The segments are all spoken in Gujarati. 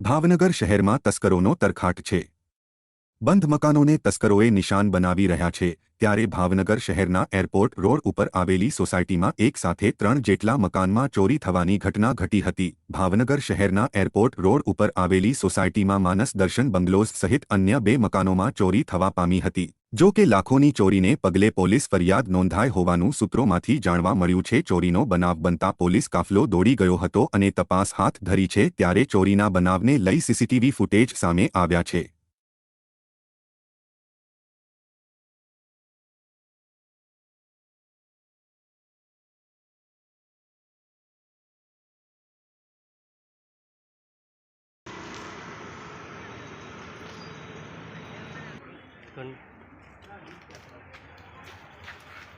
ભાવનગર શહેરમાં તસ્કરોનો તરખાટ છે. બંધ મકાનોને તસ્કરોએ નિશાન બનાવી રહ્યા છે, ત્યારે ભાવનગર શહેરના એરપોર્ટ રોડ ઉપર આવેલી સોસાયટીમાં એક સાથે ત્રણ જેટલા મકાનમાં ચોરી થવાની ઘટના ઘટી હતી. ભાવનગર શહેરના એરપોર્ટ રોડ ઉપર આવેલી સોસાયટીમાં માનસ દર્શન બંગલોઝ સહિત અન્ય બે મકાનોમાં ચોરી થવા પામી હતી. જો કે લાખોની ચોરીને પગલે પોલીસ ફરિયાદ નોંધાઈ હોવાનું સૂત્રોમાંથી જાણવા મળ્યું છે, ચોરીનો બનાવ બનતા પોલીસ કાફલો દોડી ગયો હતો અને તપાસ હાથ ધરી છે, ત્યારે ચોરીના બનાવને લઈ સીસીટીવી ફૂટેજ સામે આવ્યા છે. પણ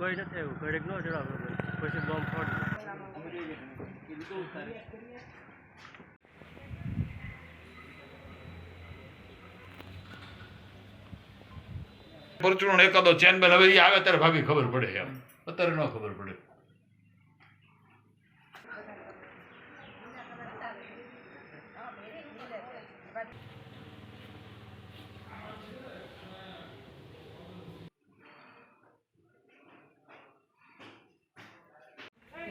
કોઈ નથી આવ્યું ઘડીક ન ચડાવો પછી બોમ્બ ફોડી પરચુરણ એકાદો ચેનબેન હવે આવે ત્યારે ભાભી ખબર પડે એમ. અત્યારે ન ખબર પડે.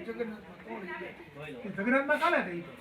જગન્નાથમાં કોણ જગન્નાથમાં કાલે થઈ તો.